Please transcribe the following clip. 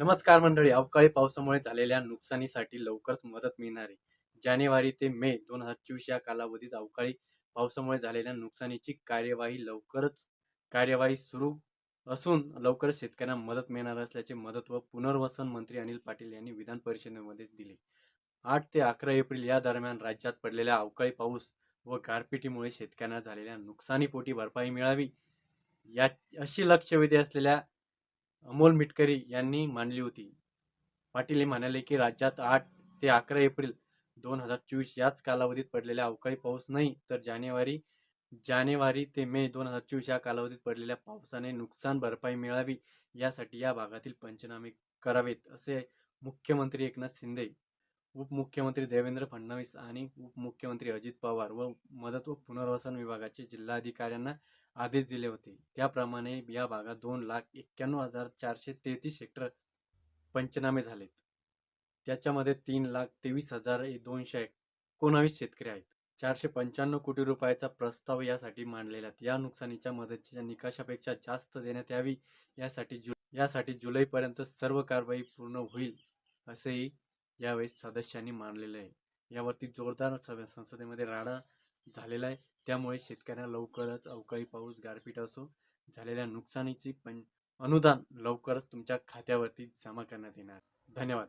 नमस्कार मंडळी अवकाळी पावसामुळे झालेल्या नुकसानीसाठी लवकरच मदत मिळणार आहे. जानेवारी ते मे दोन हजार चोवीस या कालावधीत अवकाळी पावसामुळे झालेल्या नुकसानीची कार्यवाही लवकरच कार्यवाही सुरू असून लवकरच शेतकऱ्यांना मदत मिळणार असल्याचे मदत व पुनर्वसन मंत्री अनिल पाटील यांनी विधान परिषदेमध्ये दिले. आठ ते अकरा एप्रिल या दरम्यान राज्यात पडलेल्या अवकाळी पाऊस व गारपिटीमुळे शेतकऱ्यांना झालेल्या नुकसानीपोटी भरपाई मिळावी या अशी लक्षवेधी असलेल्या अमोल मिटकरी यांनी मांडली होती. पाटील हे म्हणाले की राज्यात आठ ते अकरा एप्रिल दोन हजार चोवीस याच कालावधीत पडलेल्या अवकाळी पाऊस नाही तर जानेवारी जानेवारी ते मे दोन हजार चोवीस या कालावधीत पडलेल्या पावसाने नुकसान भरपाई मिळावी यासाठी या भागातील पंचनामे करावेत असे मुख्यमंत्री एकनाथ शिंदे उपमुख्यमंत्री देवेंद्र फडणवीस आणि उपमुख्यमंत्री अजित पवार व मदत व पुनर्वसन विभागाचे जिल्हाधिकाऱ्यांना आदेश दिले होते. त्याप्रमाणे या भागात दोन लाख एक्क्याण्णव हजार चारशे तेहतीस हेक्टर पंचनामे झालेत. त्याच्यामध्ये तीन लाख तेवीस हजार दोनशे एकोणावीस शेतकरी आहेत. चारशे पंच्याण्णव कोटी रुपयाचा प्रस्ताव यासाठी मांडलेला या नुकसानीच्या मदतीच्या निकषापेक्षा जास्त देण्यात यावी यासाठी जु यासाठी जुलैपर्यंत सर्व कारवाई पूर्ण होईल असेही यावेळी सदस्यांनी मानलेलं आहे. यावरती जोरदार संसदेमध्ये राडा झालेला आहे. त्यामुळे शेतकऱ्यांना लवकरच अवकाळी पाऊस गारपीट असो. झालेल्या नुकसानीची पण अनुदान लवकरच तुमच्या खात्यावरती जमा करण्यात येणार. धन्यवाद.